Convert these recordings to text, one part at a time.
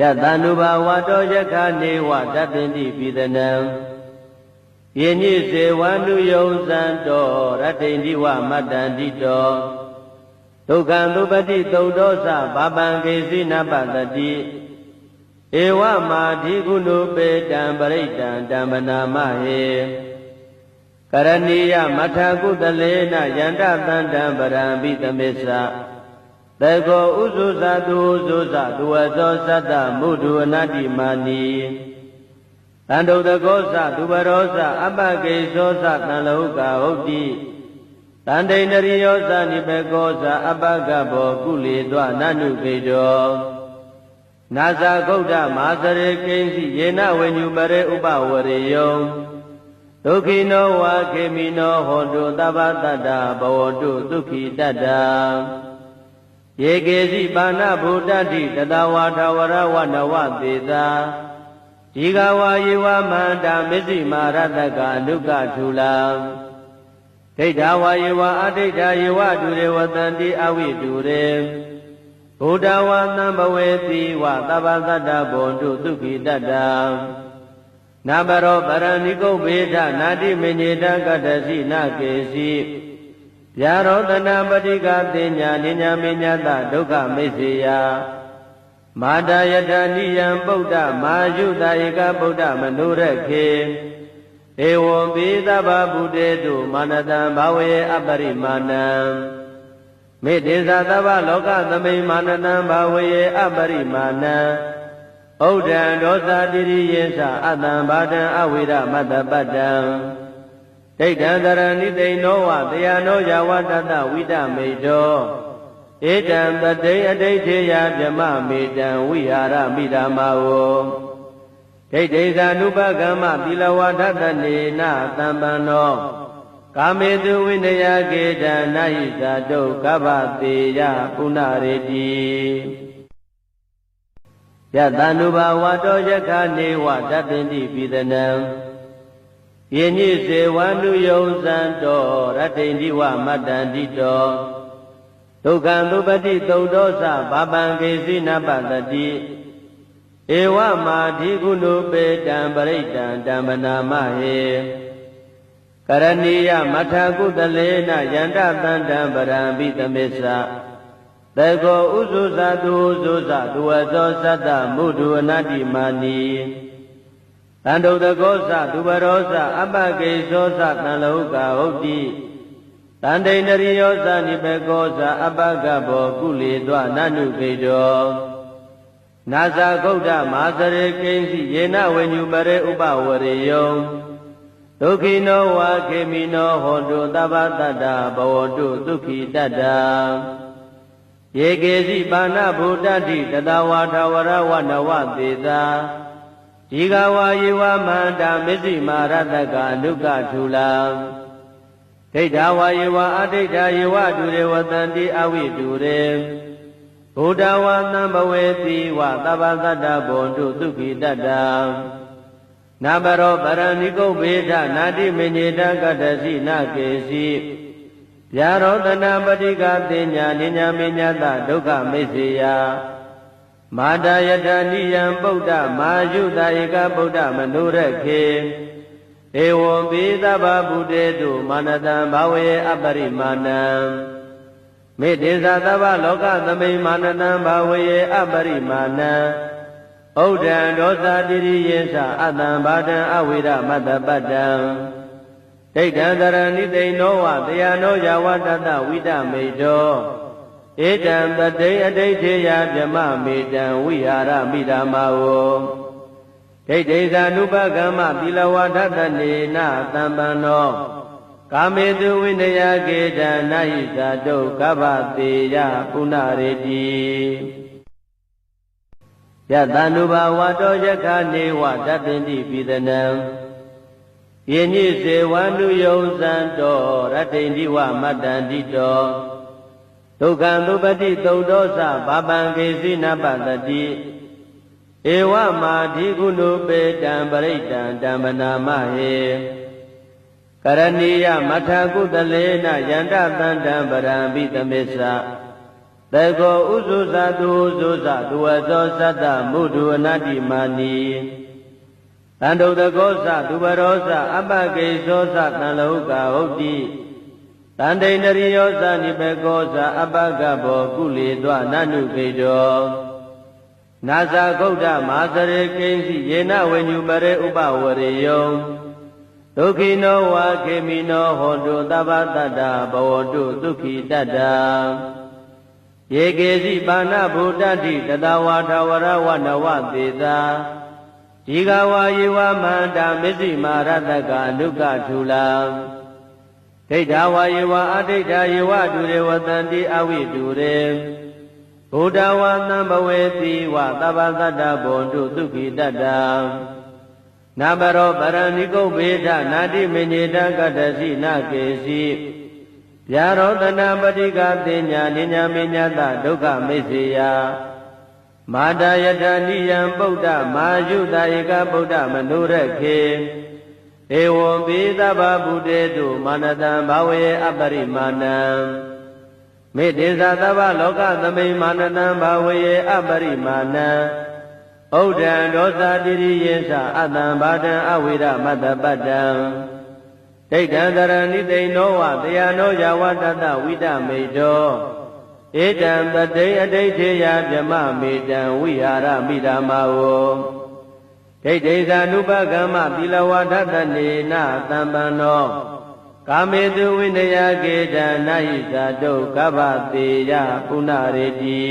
ယတန္တုဘာဝတောယခနေဝတတ္တင်တိပိသနံယညိစေဝန္တုယုံစံတောရတ္တိန္တိဝမတ္တန္တိတောဒုက္ခံသုပတိသုတ်တောသဘာပံကေစီနပတတိဧဝမာဓိကုဏုပေတံပရိတံဓမ္မနာမဟေကရဏီယမထာကုတလေနယန္တတန္တံပရံဘိသမစ္ဆ သေကောဥစုဇတုဥစုဇသူဝသောသတ္တမုဒုအနတ္တိမာနီတန္တုတကောသသူဘရောသအပကေသောသတန်လောကဟုတ်တိတန္တိန္ဒရိယောသနိဘေကောသအပကဘောကုလေသောနနုပေတောနာဇာဂௌဒမာသရေကိဉ္စီယေနဝေညုပရေဥပဝရေယောဒုက္ခိနောဝါခေမိနောဟောတုသဗ္ဗတတ္တဘဝတုဒုက္ခိတတ္တ ယေကေစီပါဏဗုဒ္ဓတိတတဝါထဝရဝနဝသေသာဒီဃဝါယေဝမန္တာမစ္စည်းမာရတကအနုကထူလာဒိဋ္ဌဝါယေဝအဋိဋ္ဌယေဝတူရေဝတန္တိအဝိတူရေဘုဒ္ဓဝါသံဘဝေတိဝသဗ္ဗသတ္တဘွန်တုဒုက္ခိတတ္တနာဘရောပရဏိကုဗေဒနာတိမညေတကတ္တစီနာကေစီ ဗျာရောတနာပတိကတင်ညာနိညာမညတဒုက္ခမိစ္ဆေယမာတာယတနိယံပုဒ္ဓမာယုတာဧကဗုဒ္ဓမနုရခေဧဝံပိသဗ္ဗဗုတေတုမာနတံဘာဝေအပရိမာဏံမေတ္တေသသဗ္ဗလောကသမိမာနတံဘာဝေအပရိမာဏံဩဒံဒောသတိရိယေသအတံဘာဒံအဝိရမတ္တပတ္တံ ဒိဋ္ဌံတရဏိသိဏောဝတရားနောယဝတတဝိဒမေတောဧတံတတိအဋိဋ္ဌေယဗြမမေတံဝိဟာရမိဓမ္မာဝဒိဋ္ဌိဇာနုပကမ္မသီလဝါဒတနေနတံပန္နောကာမေတုဝိနယကေတံနာဟိဇာတုကဗ္ဗတေယပုဏ္ဏရေတိယတန္တုဘာဝတောယခနေဝတတ္တင်တိပိသနံ ယညိစေဝန္တုယုံစံတောရတ္တိန္တိဝမတ္တန္တိတောဒုက္ခံသုပတိသုတ်တောသဘာပံကေစီနပတတိဧဝမာဓိကုဏုပေတံပရိတံဓမ္မနာမဟေကရဏီယမထာကုတလေနယန္တတန္တံပရံဘိသမစ္ဆသေကောဥစုဇသူဥစုဇသူဝသောသတ္တမုဒုအနတ္တိမာနီ တန္တုတကောသသူဘရောသအပကေသောသတန်လောကဟုတ်တိတန္တိန္ဒရိယောသနိဘေကောသအပကဘောကုလေသောနနုပေတောနာဇာဂௌဒမာသရေကိဉ္စီယေနဝေညုပရေဥပဝရေယောဒုက္ခိနောဝါခေမိနောဟောတုသဗ္ဗတတ္တဘဝတုဒုက္ခိတတ္တယေကေစီပါဏဗုဒ္ဓတိတတဝါထဝရဝနဝသေသာ ဒီဃဝါယေဝမန္တာမစ္စည်းမာရတကအနုကထူလာဒိဋ္ဌဝါယေဝအဋိဋ္ဌယေဝတူရေဝတန္တိအဝိတူရေဘုဒ္ဓဝါသံဘဝေတိဝသဗ္ဗသတ္တဘွန်တုဒုက္ခိတတ္တနာဘရောပရဏိကုဗေဒနာတိမညေတကတ္တစီနာကေစီဗျာရောတနာပတိကတင်ညာနိညာမညတဒုက္ခမိစ္ဆေယ မာတာယတနိယံပုဒ္ဓမာယုတာဧကဗုဒ္ဓမနုရခေဧဝံပိသဗ္ဗဗုတေတုမာနတံဘာဝေအပရိမာဏံမေတ္တေသသဗ္ဗလောကသမိမာနတံဘာဝေအပရိမာဏံဩဒံဒောသတိရိယေသအတံဘာဒံအဝိရမတ္တပတ္တံဒိဋ္ဌံတရဏိသိဏောဝတရားနောယဝတတဝိတမေတော ဧတံတတိအဋိဋ္ဌေယဗြမမေတံဝိဟာရမိဓမ္မာဝဒိဋ္ဌိဇာနုပကမ္မသီလဝါဒတနေနတံပန္နောကာမေတုဝိနယကေတနာဟိဇာတုကဗ္ဗတေယပုဏ္ဏရေတိယတန္တုဘာဝတောယခနေဝတတ္တင်တိပိသနံယညိစေဝန္တုယုံစံတောရတ္တိန္တိဝမတ္တန္တိတော ဒုက္ခံသုပတိသုတ်တောသဘာပံကေစီနပတတိဧဝမာဓိကုဏုပေတံပရိတံဓမ္မနာမဟေကရဏီယမထာကုတလေနယန္တတန္တံပရံဘိသမစ္ဆသတေကောဥစုဇသူဥစုဇသူဝဇောသတ္တမုဒုအနတ္တိမာနီတန္တုတကောသသူဘရောသအပကိသောသတန်လောကဟုတ်တိ တန္တိန္ဒရိယောသနိဘေကောသအပကဘောကုလေသောနနုကေတောနာဇာဂௌဒမာသရေကိဉ္စီယေနဝေညုပရေဥပဝရေယောဒုက္ခိနောဝါခေမိနောဟောတုသဗ္ဗတတ္တဘဝတုဒုက္ခိတတ္တယေကေစီပါဏဗုဒ္ဓတိတတဝါထဝရဝနဝသေသာဒီဃဝါယေဝမန္တာမစ္စည်းမာရတကအနုကထူလာ ဒိဋ္ဌဝါယေဝအဒိဋ္ဌယေဝဒုရေဝတန္တိအဝိဒုရေဘုဒ္ဓဝါသံဘဝေတိဝသဗ္ဗသတ္တဘောတုဒုက္ခိတတ္တနာဘရောပရဏိကုတ်ဘေဒနာတိမညေတကတ္တစီနကေစီဗျာရောတနာပတိကတင်ညာနိညာမညတဒုက္ခမိစ္ဆေယမာတာယထာနိယံပုဒ္ဓမာယုတဧကဗုဒ္ဓမနုရခေ ဧဝံပိသဗ္ဗဗုတေတုမာနတံဘာဝေအပရိမာဏံမေတ္တေသသဗ္ဗလောကသမိမာနတံဘာဝေအပရိမာဏံဩဒံဒောသတိရိယေသအတံဘာတံအဝိရမတ္တပတ္တံဒိဋ္ဌံတရဏိသိဏောဝတရားနောယဝတတဝိတမေတောဧတံပတိအဋိဋ္ဌေယဗြမမေတံဝိဟာရမိဓမ္မာဝ ဒိဋ္ဌိဇာနုပကမ္မသီလဝဒတနေနသံပန္နောကာမေတုဝိနယကေတံနာဟိဇာတုကဗ္ဗတေယပုဏ္ဏရေတိ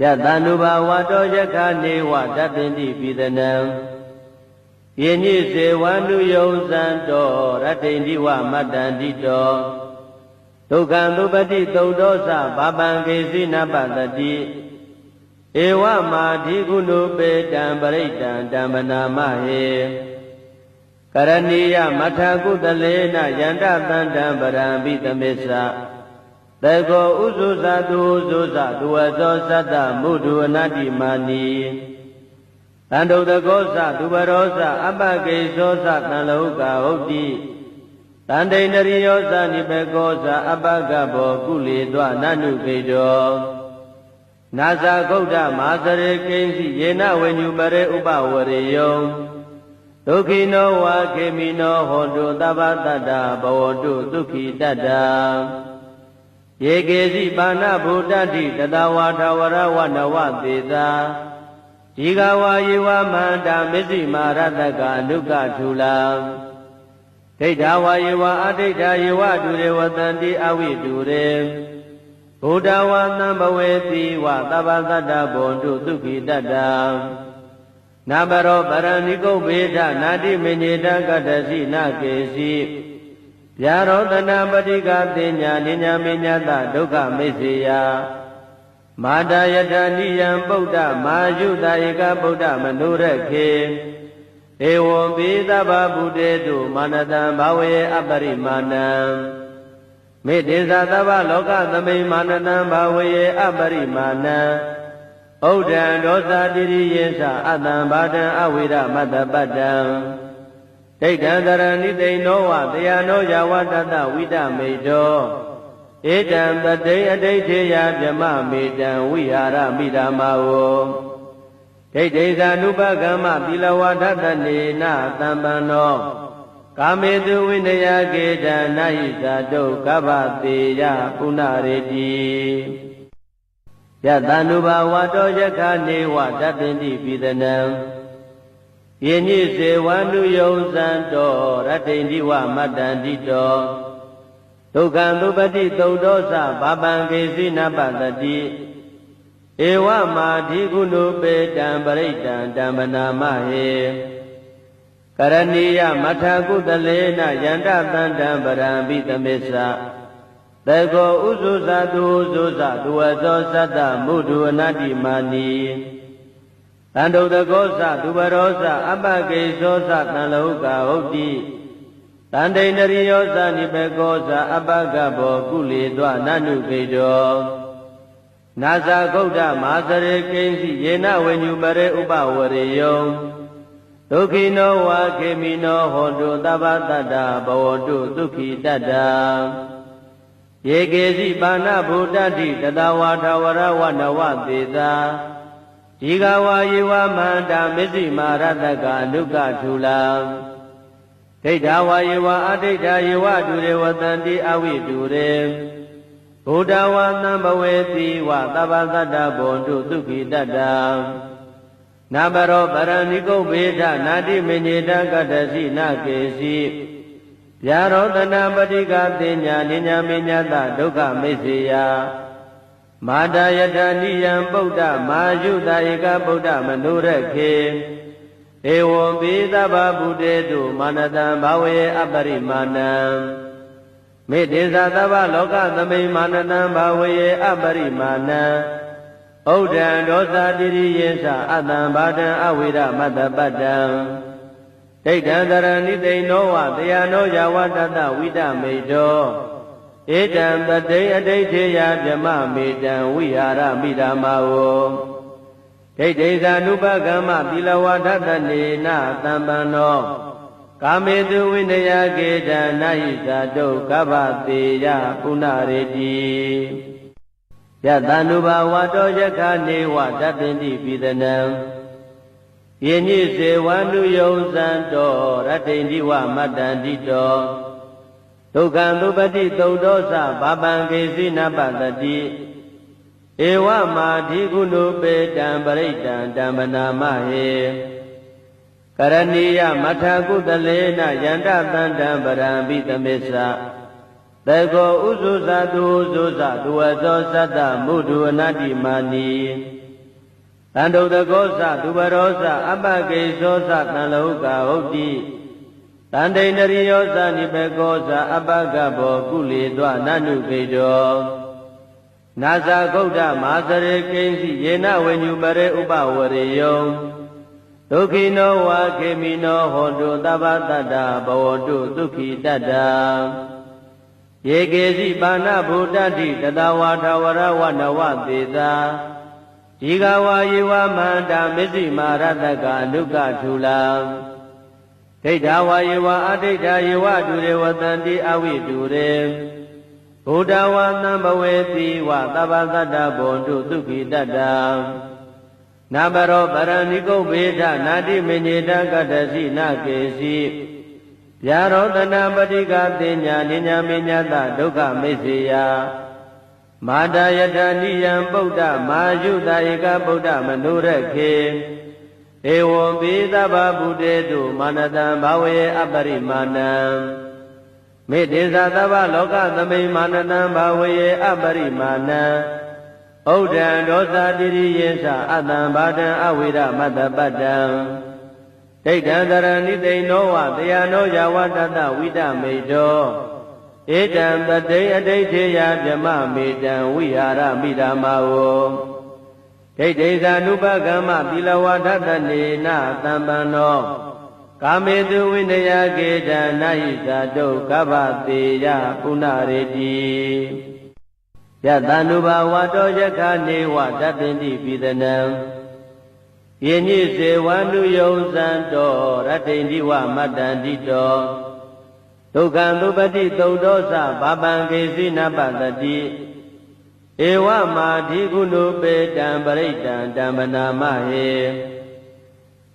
ယတ ानु ဘာဝတောယခနေဝတပ္ပိတိပိသနံယေညိစေဝန္တုယုံဇံတောရတ္တိန္ဒီဝမတ္တန္တိတောဒုက္ခံသုပတိသုတ်သောသဘာပံကေစီနပတတိ ဧဝမာဓိကုဏုပေတံပရိတံဓမ္မနာမဟေကရဏီယမထကုတလေနယန္တတန္တံပရံပိသမစ္ဆတေကောဥစုဇသူဥစုဇသူဝဇောသတ္တမုဒုအနတ္တိမာနီတန္တုတကောသသူဘရောသအပကိသောသတန်လောကဟုတ်တိတန္တိန္ဒရိယောသနိဘေကောသအပကဘောကုလေသောနနုကေတော နာဇာဂௌဒမာသရေကိဉ္စီယေနဝေညုပရေဥပဝရေယောဒုက္ခိနောဝါခေမိနောဟောတုသဗ္ဗတတ္တဘဝတုဒုက္ခိတတ္တယေကေစီပါဏဗုဒ္ဓတိတတဝါထဝရဝနဝသေသာဒီဃဝါယေဝမန္တာမစ္စည်းမာရတကအနုကထူလာဒိဋ္ဌဝါယေဝအဒိဋ္ဌယေဝဒုရေဝတန္တိအဝိဒုရေ ဘုဒ္ဓဝါသံဘဝေတိဝသဗ္ဗသတ္တဘွန်တုဒုက္ခိတတ္တနာဘရောပရဏိကုတ်ဘေဒနာတိမညေတကတ္တစီနကေစီဗျာရောတနာပတိကတင်ညာနိညာမညတဒုက္ခမိစ္ဆေယမာတာယထာနိယံပုဒ္ဓမာယုတဧကဗုဒ္ဓမနုရခေဧဝံပိသဗ္ဗဗုတေတုမာနတံဘာဝေအပရိမာဏံ မေတ္တေသသဗ္ဗလောကသမိမာနတံဘာဝေအပရိမာဏံဩဒံဒောသတိရိယေသအတံဘာတံအဝိရမတ္တပတ္တံဒိဋ္ဌံတရဏိသိဏောဝတရားနောယဝတတဝိတမေတောဧတံပတိအဋိဋ္ဌေယဗြမမေတံဝိဟာရမိဓမ္မာဝဒိဋ္ဌိဇာနုပကမ္မသီလဝဒတနေနသံပန္နော ကာမေတုဝိနယကေတနာဟိဇာတုကဗ္ဗတေယပုဏ္ဏရေတိယတ ानु ဘာဝတောယခနေဝတပ္ပိတိပိသနံယေညိစေဝန္တုယုံဇံတောရတ္တိန္ဒီဝမတ္တန္တိတောဒုက္ခံသုပတိသုတ်သောသဘာပံကေစီနပတတိဧဝမာဓိကုဏုပေတံပရိတံဓမ္မနာမဟေ ကရဏီယမထကုတလေနယန္တတန္တံပရံပိသမစ္ဆတေကောဥစုဇသူဥစုဇသူဝဇောသတ္တမုဒုအနတ္တိမာနီတန္တုတကောသသူဘရောသအပကိသောသတန်လောကဟုတ်တိတန္တိန္ဒရိယောသနိဘေကောသအပကဘောကုလေသောနနုကေတောနာဇာဂௌဒမာသရေကိဉ္စီယေနဝေညုပရေဥပဝရေယော ဒုက္ခိနောဝါခေမိနောဟောတုသဗ္ဗတတ္တဘဝတုဒုက္ခိတတ္တယယေကေစီပါဏဗုဒ္ဓတိတတဝါထဝရဝနဝသေသာဒီဃဝါယေဝမန္တာမစ္စည်းမာရတကအနုကထူလာဒိဋ္ဌဝါယေဝအဒိဋ္ဌယေဝဒုရေဝတန္တိအဝိဒုရေဘုဒ္ဓဝါသံဘဝေတိဝသဗ္ဗသတ္တဘွန်တုသုခိတတ္တ နာဘရောပရဏိကုတ်ဘေဒနာတိမညေတကတ္တစီနာကေစီဗျာရောတနာပတိကတင်ညာနိညာမညတဒုက္ခမိစ္ဆေယမာတာယထာနိယံပုဒ္ဓမာယုတဧကဗုဒ္ဓမနုရခေဧဝံပိသဗ္ဗဗုတေတုမာနတံဘာဝေအပရိမာဏံမေတ္တေသသဗ္ဗလောကသမိမာနတံဘာဝေအပရိမာဏံ ဩဒံဒောသတိရိယေသအတံဘာတံအဝိရမတ္တပတ္တံဒိဋ္ဌံတရဏိသိဏောဝတရားနောယဝတတဝိတမေတောဧတံပတိအဋိဋ္ဌေယဗြမမေတံဝိဟာရမိဓမ္မာဝဒိဋ္ဌိဇာနုပကမ္မသီလဝဒတနေနသံပန္နောကာမေတုဝိနယကေတံနာဟိဇာတုကဗ္ဗတေယပုဏ္ဏရေတိ ယတန္တုဘာဝတောယခနေဝတပ္ပိတိပိဒနံယင်းညိစေဝန္တုယုံစံတော်ရတ္တိန္ဒီဝမတ္တန္တိတော်ဒုက္ခံသုပတိသုတ်တော်စဘာပံကေစီနပတတိဧဝမာဓိကုဏုပေတံပရိတံဓမ္မနာမဟေကရဏီယမထာကုတလေနယန္တတန္တံပရံပိသမစ္ဆ သေကောဥစုဇတုဥစုဇသူဝဇောသတ္တမုဒုအနတ္တိမာနီတန္တုတကောသသူဘရောသအပကေဇောသတန်လောကဟုတ်တိတန္တိန္ဒရိယောသနိဘေကောသအပကဘောကုလေသောနနုကေတောနာဇာဂௌဒမာစရေကိဉ္စီယေနဝေညုပရေဥပဝရေယောဒုက္ခိနောဝါခေမိနောဟောတုသဗ္ဗတတ္တဘဝတုဒုက္ခိတတ္တ ယေကေစီပါဏဗုဒ္ဓတိတတဝါထဝရဝနဝသေသာဒီဃဝါယေဝမန္တာမစ္စည်းမာရတကအနုကထူလာဒိဋ္ဌဝါယေဝအဒိဋ္ဌယေဝဒုရေဝတန္တိအဝိဒုရေဘုဒ္ဓဝါသံဘဝေတိဝသဗ္ဗသတ္တဘွန်တုသုခိတတ္တနာဘရောပရဏိကုတ်ဘေဒနာတိမညေတကတ္တစီနာကေစီ ဗျာရောတနာပတိကတင်ညာနိညာမညတဒုက္ခမိစ္ဆေယမာတာယထာနိယံပုဒ္ဓမာယုတဧကဗုဒ္ဓမနုရခေဧဝံပိသဗ္ဗဗုတေတုမာနတံဘာဝေအပရိမာဏံမေတ္တေသသဗ္ဗလောကသမိမာနတံဘာဝေအပရိမာဏံဩဒံဒောသတိရိယေသအတံဘာတံအဝိရမတ္တပတ္တံ ဒိဋ္ဌံတရဏိသိဏောဝတရားနောယဝတတဝိတမေတောဧတံပတိအဋိဋ္ဌေယဗြမမေတံဝိဟာရမိဓမ္မာဝဒိဋ္ဌိဇာနုပကမ္မသီလဝဒတနေနသံပန္နောကာမေတုဝိနယကေတံနာဟိဇာတုကဗ္ဗတေယပုဏ္ဏရေတိယတန္တုဘာဝတောယခနေဝတပ္ပိတိပိဒနံ ယင်းညိစေဝန္တုယုံစံတော်ရတ္တိန္ဒီဝမတ္တန္တိတော်ဒုက္ခံသုပတိသုတ်တော်စဘာပံကေစီနပတတိဧဝမာဓိကုဏုပေတံပရိတံဓမ္မနာမဟေ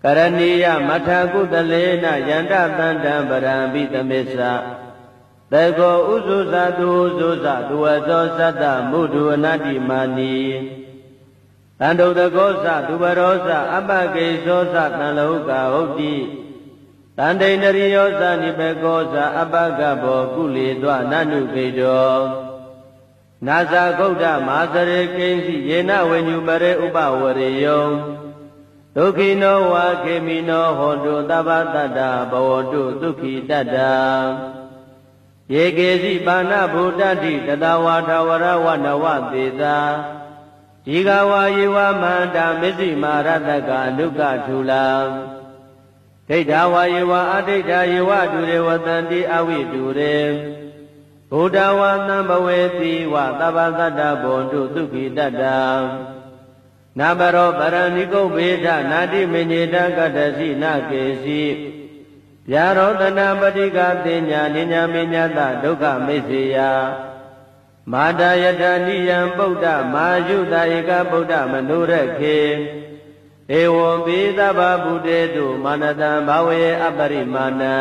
ကရဏီယမထာကုတလေနယန္တတန္တံပရံပိသမစ္ဆသေကောဥစုဇတုဥစုဇသူဝဇောသတ္တမုဒုအနတ္တိမာနီ တန္တုတကောသသူဘရောသအပကေဇောသတန်လောကဟုတ်တိတန္တိန္ဒရိယောသနိဘေကောသအပကဘောကုလေသောနနုကေတောနာဇာဂௌဒမာစရေကိဉ္စီယေနဝေညုပရေဥပဝရေယောဒုက္ခိနောဝါခေမိနောဟောတုသဗ္ဗတတ္တဘဝတုဒုက္ခိတတ္တယေကေစီပါဏဗုဒ္ဓတိတတဝါထဝရဝနဝသေသာ ဒီဃဝါယေဝမန္တာမစ္စည်းမာရတကအနုကထူလာဒိဋ္ဌဝါယေဝအဒိဋ္ဌယေဝဒုရေဝတန္တိအဝိဒုရေဘုဒ္ဓဝါသံဘဝေတိဝသဗ္ဗသတ္တဘွန်တုသုခိတတ္တနာဘရောပရဏိကုတ်ဘေဒနာတိမညေတကတ္တစီနာကေစီဗျာရောတနာပတိကတင်ညာနိညာမညတဒုက္ခမိစ္ဆေယ မာတာယထာနိယံပုဒ္ဓမာယုတာဧကဗုဒ္ဓမနုရခေဧဝံပိသဗ္ဗဗုတေတုမာနတံဘာဝေအပရိမာဏံ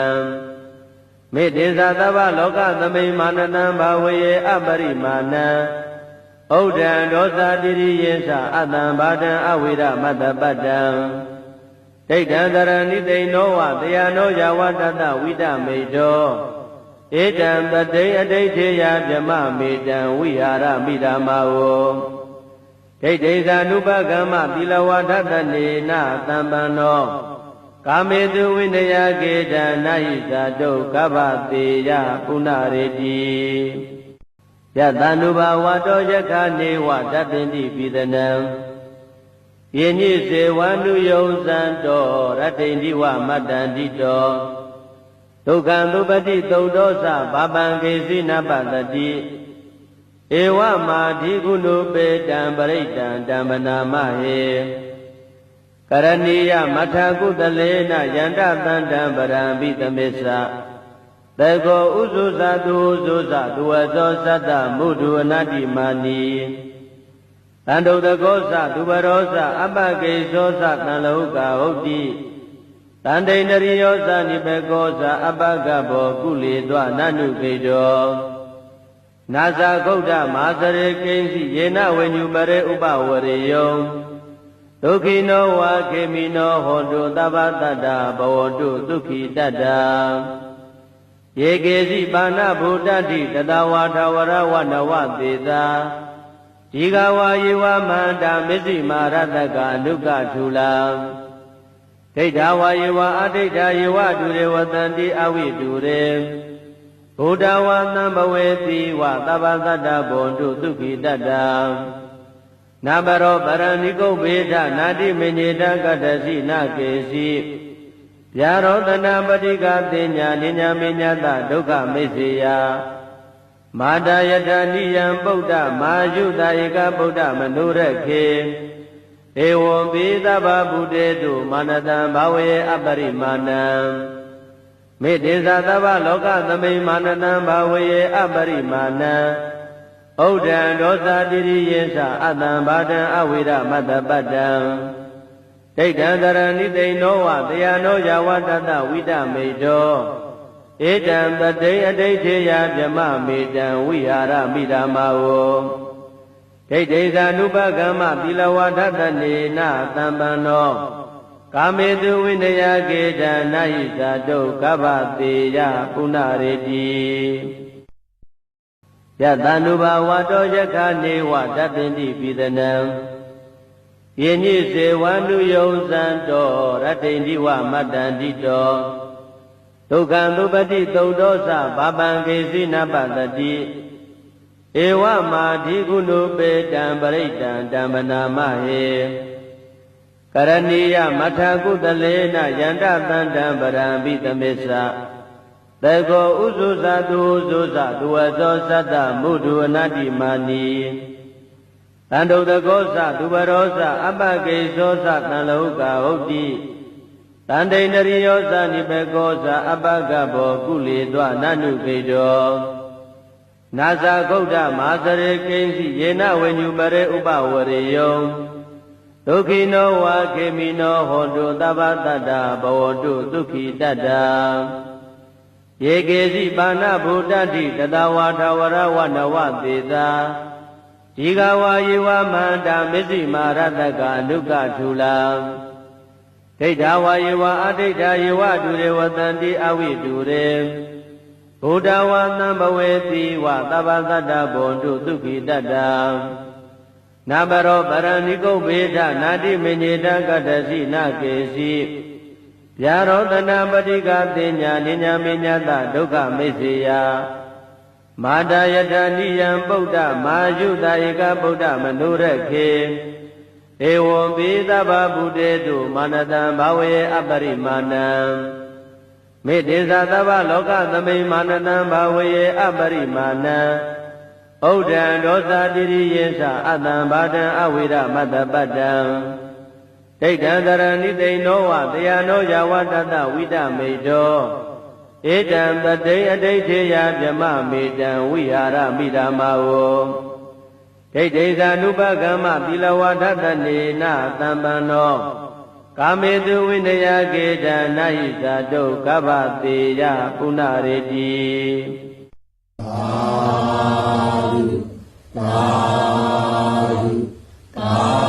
မေတ္တေသသဗ္ဗလောကသမိမာနတံဘာဝေအပရိမာဏံဩဒံဒောသတိရိယေသအတံဘာတံအဝိရမတ္တပတ္တံဒိဋ္ဌံတရဏိသိဏောဝတရားနောယဝတတဝိတမေတော ဧတံပတိအဋိဋ္ဌေယဗြမမေတံဝိဟာရမိဓမ္မာဝဒိဋ္ဌိဇာနုပကမ္မသီလဝဒတနေနသံပန္နောကာမေတုဝိနယကေတံနာဟိဇာတုကဗ္ဗတေယပုဏ္ဏရေတိယတန္တုဘာဝတောယခနေဝတတ္တိပိသနံယညိစေဝန္တုယုံစံတောရတ္တိဝမတ္တန္တိတော ဒုက္ခံသုပတိသုတ်သောသဘာပံကေစီနပတတိဧဝမာဓိကုဏုပေတံပရိတံဓမ္မနာမဟေကရဏီယမထာကုတလေနယန္တတန္တံပရံဘိသမစ္ဆသေကောဥဇုဇသူဥဇုဇသူဝသောသတ္တမုဒုအနတ္တိမာနီတန္တုတကောသသူဘရောသအပကေသောသတန်လောကဟုတ်တိ တန္တိန္ဒရိယောသနိဘေကောသအပကဘောကုလေသောနနုကေတောနာဇာဂௌဒမာသရေကိဉ္စီယေနဝိညုပရေဥပဝရေယောဒုက္ခိနောဝါခေမိနောဟောတုသဗ္ဗတတ္တဘဝတုဒုက္ခိတတ္တယေကေစီပါဏဗုဒ္ဓတိတတဝါထဝရဝနဝသေသာဒီဃဝါယေဝမန္တာမစ္စည်းမာရတကအနုကထူလာ ဒိဋ္ဌဝါယေဝအဋိဋ္ဌယေဝဒုရေဝတန္တိအဝိတုရေဘုဒ္ဓဝါသံဘဝေတိဝသဗ္ဗသတ္တဘွန်တုဒုက္ခိတတ္တနာဘရောပရဏိကုဗေဒနာတိမညေတကတ္တစီနာကေစီဗျာရောတနာပတိကတင်ညာနိညာမညတဒုက္ခမိစ္ဆေယမာတာယထာနိယံပုဒ္ဓမာယုတာဧကဗုဒ္ဓမနုရခေ ဧဝံပိသဗ္ဗဗုတေတုမာနတံဘာဝေအပရိမာဏံမေတ္တေသသဗ္ဗလောကသမိမာနတံဘာဝေအပရိမာဏံဩဒံဒောသတိရိယေသအတံဘာတံအဝိရမတ္တပတ္တံဒိဋ္ဌံတရဏိသိဏောဝတရားနောယဝတတဝိတမေတောဧတံပတိအဋိဋ္ဌေယဗြမမေတံဝိဟာရမိဓမ္မာဝ ဒိဋ္ဌိဇာနုပကမ္မသီလဝဒတနေနသံပန္နောကာမေတုဝိနယကေတံနာဟိဇာတုကဗ္ဗတေယပုဏ္ဏရေတိယတန္တုဘာဝတောယခနေဝတတ္တိပိသနံယညိစေဝန္တုယုံစံတောရတ္တိဝမတ္တန္တိတောဒုက္ခံသုပတိသုတ်သောသဘာပံကေစီနပတတိ ဧဝမာဓိကုဏုပေတံပရိတံဓမ္မနာမဟေကရဏီယမထာကုတလေနယန္တတန္တံပရံဘိသမစ္ဆသေကောဥဇုဇသူဥဇုဇသူဝသောသတ္တမုဒုအနတ္တိမာနီတန္တုတကောသသူဘရောသအပကေသောသတန်လောကဟုတ်တိတန္တိန္ဒရိယောသနိဘေကောသအပကဘောကုလေသောနနုကေတော နာဇာဂௌဒမာသရေကိဉ္စီယေနဝိညုပရေဥပဝရေယောဒုက္ခိနောဝါခေမိနောဟောတုသဗ္ဗတတ္တဘဝတုဒုက္ခိတတ္တယေကေစီပါဏဗုဒ္ဓတိတတဝါထဝရဝနဝသေသာဒီဃဝါယေဝမန္တာမစ္စည်းမာရတကအနုကထူလာဒိဋ္ဌဝါယေဝအဋိဋ္ဌယေဝဒုရေဝတန္တိအဝိတုရေ ဘုဒ္ဓဝါသံဘဝေတိဝသဗ္ဗသတ္တဘွန်တုဒုက္ခိတတ္တနာဘရောပရဏိကုဗေဒနာတိမညေတကတ္တစီနာကေစီဗျာရောတနာပတိကတင်ညာနိညာမညတဒုက္ခမိစ္ဆေယမာတာယထာနိယံပုဒ္ဓမာယုတာဧကဗုဒ္ဓမနုရခေဧဝံပိသဗ္ဗဗုတေတုမာနတံဘာဝေအပရိမာဏံ မေတ္တေသသဗ္ဗလောကသမိမာနတံဘာဝေအပရိမာဏံဩဒံဒောသတိရိယေသအတံဘာတံအဝိရမတ္တပတ္တံဒိဋ္ဌံတရဏိသိဏောဝတရားနောယဝတတဝိတမေတောဧတံပတိအဋိဋ္ဌေယဗြမမေတံဝိဟာရမိဓမ္မာဝဒိဋ္ဌိသာနုပကမ္မသီလဝါဒတနေနသံပန္နော ကာမေတုဝိနယကေတနာယိသာတုကဗ္ဗတေယပုဏ္ဏရေတိသာဓုသာဓုသာ